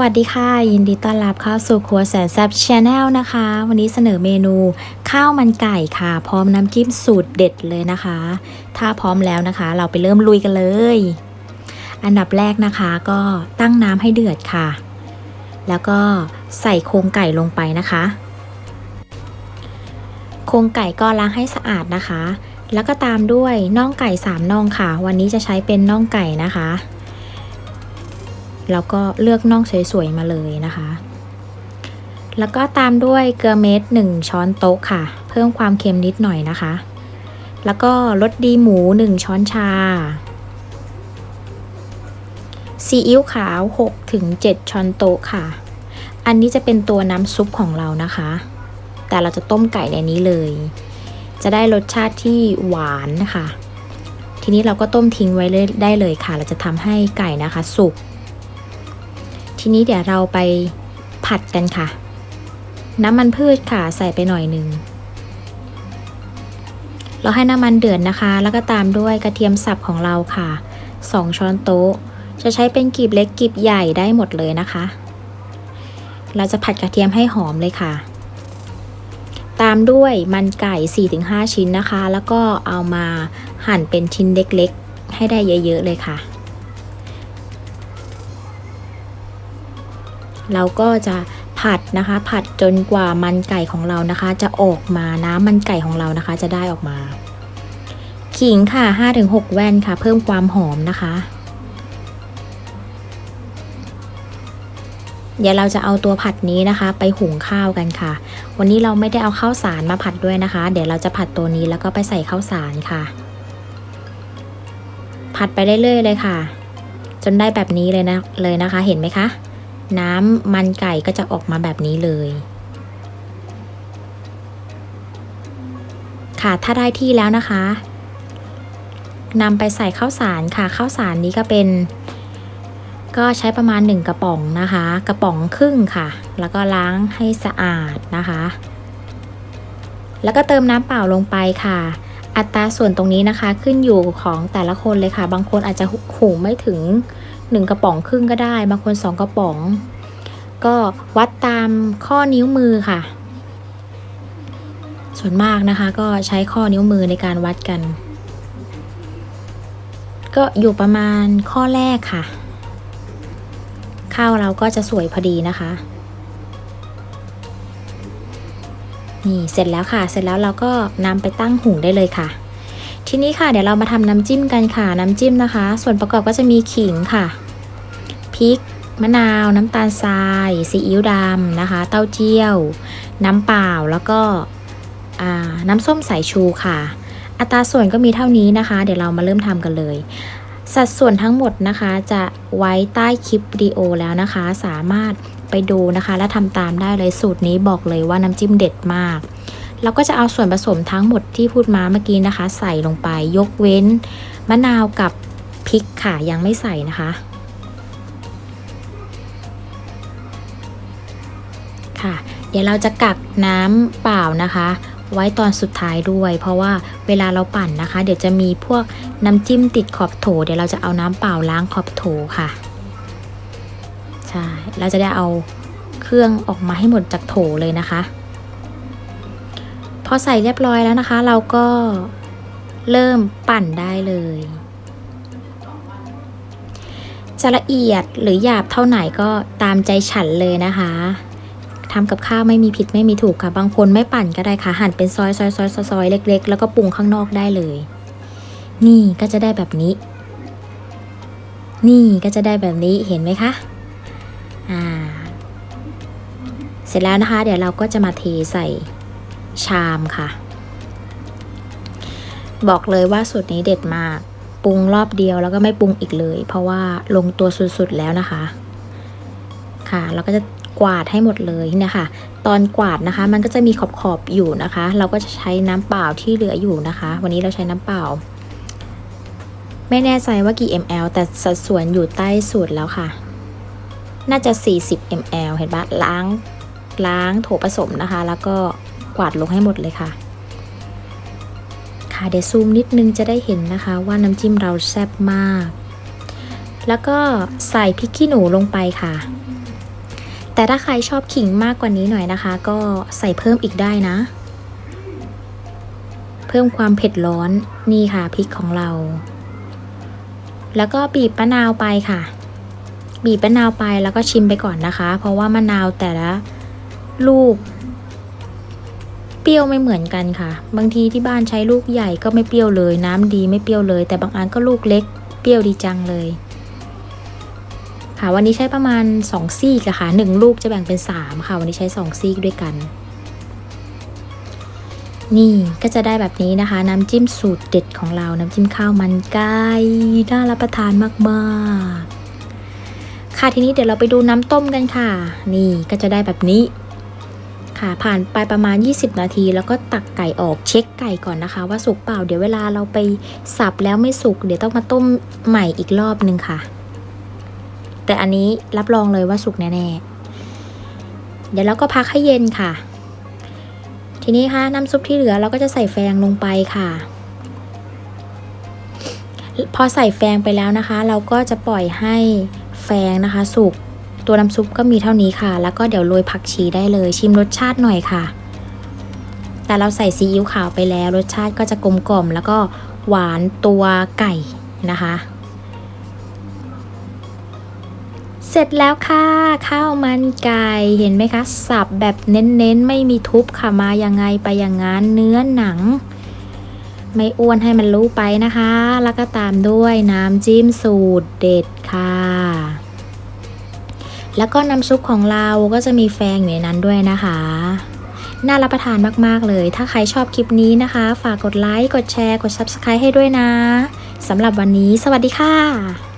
วัสดีค่ะ ยินดีต้อนรับเข้าสู่ครัวแสนแซ่บชาแนลนะคะ วันนี้เสนอเมนูข้าวมันไก่ค่ะ พร้อมน้ำจิ้มสูตรเด็ดเลยนะคะ ถ้าพร้อมแล้วนะคะ เราไปเริ่มลุยกันเลย อันดับแรกนะคะก็ตั้งน้ำให้เดือดค่ะ แล้วก็ใส่โครงไก่ลงไปนะคะ โครงไก่ก็ล้างให้สะอาดนะคะ แล้วก็ตามด้วยน่องไก่สามน่องค่ะ วันนี้จะใช้เป็นน่องไก่นะคะ แล้วก็เลือกน่องสวยๆมาเลยนะคะ แล้วก็ตามด้วยเกลือเม็ด1ช้อนโต๊ะค่ะ เพิ่มความเค็มนิดหน่อยนะคะ แล้วก็รสดีหมู 1 ช้อนชาซีอิ๊วขาว6ถึง7ช้อนโต๊ะค่ะ อันนี้จะเป็นตัวน้ำซุปของเรานะคะ แต่เราจะต้มไก่ในนี้เลย จะได้รสชาติที่หวานนะคะ ทีนี้เราก็ต้มทิ้งไว้เลยได้เลยค่ะ เราจะทำให้ไก่นะคะ สุก ทีนี้เดี๋ยวเราไปผัดกันค่ะ น้ำมันพืชค่ะใส่ไปหน่อยหนึ่งเราให้น้ำมันเดือดนะคะ แล้วก็ตามด้วยกระเทียมสับของเราค่ะ 2 ช้อนโต๊ะ จะใช้เป็นกลีบเล็กกลีบใหญ่ได้หมดเลยนะคะ เราจะผัดกระเทียมให้หอมเลยค่ะ ตามด้วยมันไก่ 4-5 ชิ้นนะคะ แล้วก็เอามาหั่นเป็นชิ้นเล็กๆ ให้ได้เยอะๆเลยค่ะ เราก็จะผัดนะคะ ผัดจนกว่ามันไก่ของเรานะคะ จะออกมาน้ำมันไก่ของเรานะคะ จะได้ออกมา ขิงค่ะ 5-6 แว่นค่ะ เพิ่มความหอมนะคะ เดี๋ยวเราจะเอาตัวผัดนี้นะคะ ไปหุงข้าวกันค่ะ วันนี้เราไม่ได้เอาข้าวสารมาผัดด้วยนะคะ เดี๋ยวเราจะผัดตัวนี้แล้วก็ไปใส่ข้าวสารค่ะ ผัดไปเรื่อยๆเลยค่ะ จนได้แบบนี้เลยนะเลยนะคะ เห็นไหมคะ น้ำมันไก่ก็จะออกมาแบบนี้เลย ค่ะถ้าได้ที่แล้วนะคะนำไปใส่ข้าวสารค่ะข้าวสารนี้ก็เป็น ก็ใช้ประมาณ 1 กระป๋องนะคะ กระป๋องครึ่งค่ะ แล้วก็ล้างให้สะอาดนะคะ แล้วก็เติมน้ำเปล่าลงไปค่ะ อัตราส่วนตรงนี้นะคะขึ้นอยู่ของแต่ละคนเลยค่ะ บางคนอาจจะหุงไม่ถึง 1 กระป๋องครึ่งก็ได้ บางคน 2 กระป๋อง ก็วัดตามข้อนิ้วมือค่ะ ส่วนมากนะคะก็ใช้ข้อนิ้วมือในการวัดกัน ก็อยู่ประมาณข้อแรกค่ะ ข้าวเราก็จะสวยพอดีนะคะนี่เสร็จแล้วค่ะ เสร็จแล้วเราก็นำไปตั้งหุงได้เลยค่ะ ทีนี้ค่ะเดี๋ยวเรามาทำน้ำจิ้มกันค่ะน้ำจิ้มนะคะ ส่วนประกอบก็จะมีขิงค่ะพริกมะนาว น้ำตาลทรายซีอิ๊วดำนะคะ เต้าเจี้ยว น้ำเปล่าแล้วก็น้ำส้มสายชูค่ะ อัตราส่วนก็มีเท่านี้นะคะ เดี๋ยวเรามาเริ่มทำกันเลย สัดส่วนทั้งหมดนะคะจะไว้ใต้คลิปวิดีโอแล้วนะคะ สามารถไปดูนะคะ และทำตามได้เลยสูตรนี้บอกเลยว่าน้ำจิ้มเด็ดมาก เราก็จะเอาส่วนผสมทั้งหมดที่พูดมาเมื่อกี้นะคะ ใส่ลงไปยกเว้น มะนาวกับพริกค่ะยังไม่ใส่นะคะ ค่ะ เดี๋ยวเราจะกักน้ำเปล่านะคะ ไว้ตอนสุดท้ายด้วย เพราะว่าเวลาเราปั่นนะคะ เดี๋ยวจะมีพวกน้ำจิ้มติดขอบโถ เดี๋ยวเราจะเอาน้ำเปล่าล้างขอบโถค่ะใช่เราจะได้เอาเครื่องออกมาให้หมดจากโถเลยนะคะ พอใส่เรียบร้อยแล้วนะคะ เราก็เริ่มปั่นได้เลย จะละเอียดหรือหยาบเท่าไหนก็ตามใจฉันเลยนะคะทำกับข้าวไม่มีผิดไม่มีถูกค่ะ บางคนไม่ปั่นก็ได้ค่ะ หั่นเป็นซอยซอยซอยซอยเล็ก ๆ แล้วก็ปรุงข้างนอกได้เลย นี่ก็จะได้แบบนี้ นี่ก็จะได้แบบนี้เห็นไหมคะ อ่า เสร็จแล้วนะคะ เดี๋ยวเราก็จะมาเทใส่ ชามค่ะ บอกเลยว่าสูตรนี้เด็ดมากปรุงรอบเดียวแล้วก็ไม่ปรุงอีกเลย เพราะว่าลงตัวสุดๆแล้วนะคะ ค่ะเราก็จะกวาดให้หมดเลยเนี่ยค่ะตอนกวาดนะคะ มันก็จะมีขอบๆอยู่นะคะ เราก็จะใช้น้ำเปล่าที่เหลืออยู่นะคะ วันนี้เราใช้น้ำเปล่า ไม่แน่ใจว่ากี่ ml แต่สัดส่วนอยู่ใต้สูตรแล้วค่ะ น่าจะ 40 ml เห็นปะล้างล้างโถผสมนะคะ แล้วก็ กวาดลงให้หมดเลยค่ะ ค่ะเดี๋ยวซูมนิดนึงจะได้เห็นนะคะว่าน้ำจิ้มเราแซ่บมาก แล้วก็ใส่พริกขี้หนูลงไปค่ะ แต่ถ้าใครชอบขิงมากกว่านี้หน่อยนะคะ ก็ใส่เพิ่มอีกได้นะ เพิ่มความเผ็ดร้อนนี่ค่ะพริกของเรา แล้วก็บีบมะนาวไปค่ะบีบมะนาวไปแล้วก็ชิมไปก่อนนะคะ เพราะว่ามะนาวแต่ละลูก เปรี้ยวไม่เหมือนกันค่ะ บางทีที่บ้านใช้ลูกใหญ่ก็ไม่เปรี้ยวเลย น้ำดีไม่เปรี้ยวเลย แต่บางอันก็ลูกเล็ก เปรี้ยวดีจังเลย ค่ะวันนี้ใช้ประมาณ 2 ซีกอะค่ะหนึ่งลูกจะแบ่งเป็น 3 ค่ะ วันนี้ใช้ 2 ซีกด้วยกัน นี่ก็จะได้แบบนี้นะคะ น้ำจิ้มสูตรเด็ดของเรา น้ำจิ้มข้าวมันไก่น่ารับประทานมากๆค่ะทีนี้เดี๋ยวเราไปดูน้ำต้มกันค่ะ นี่ก็จะได้แบบนี้ ผ่านไปประมาณ 20 นาที แล้วก็ตักไก่ออกเช็คไก่ก่อนนะคะ ว่าสุกเปล่าเดี๋ยวเวลาเราไปสับแล้วไม่สุกเดี๋ยวต้องมาต้มใหม่อีกรอบนึงค่ะ แต่อันนี้รับรองเลยว่าสุกแน่ๆ เดี๋ยวเราก็พักให้เย็นค่ะ ทีนี้ค่ะน้ำซุปที่เหลือเราก็จะใส่แฟงลงไปค่ะ พอใส่แฟงไปแล้วนะคะ เราก็จะปล่อยให้แฟงนะคะ สุก ตัวน้ำซุปก็มีเท่านี้ค่ะ แล้วก็เดี๋ยวโรยผักชีได้เลย ชิมรสชาติหน่อยค่ะ แต่เราใส่ซีอิ๊วขาวไปแล้วรสชาติก็จะกลมกล่อม แล้วก็หวานตัวไก่นะคะ เสร็จแล้วค่ะ ข้าวมันไก่เห็นไหมคะ สับแบบเน้นๆ ไม่มีทุบค่ะมายังไงไปอย่างงั้นเนื้อหนังไม่อ้วนให้มันรู้ไปนะคะ แล้วก็ตามด้วยน้ำจิ้มสูตรเด็ดค่ะ แล้วก็น้ำซุปของเราก็จะมีแฟงอยู่ในนั้นด้วยนะคะ น่ารับประทานมากๆเลย ถ้าใครชอบคลิปนี้นะคะ ฝากกดไลค์ กดแชร์ กด Subscribe ให้ด้วยนะสำหรับวันนี้ สวัสดีค่ะ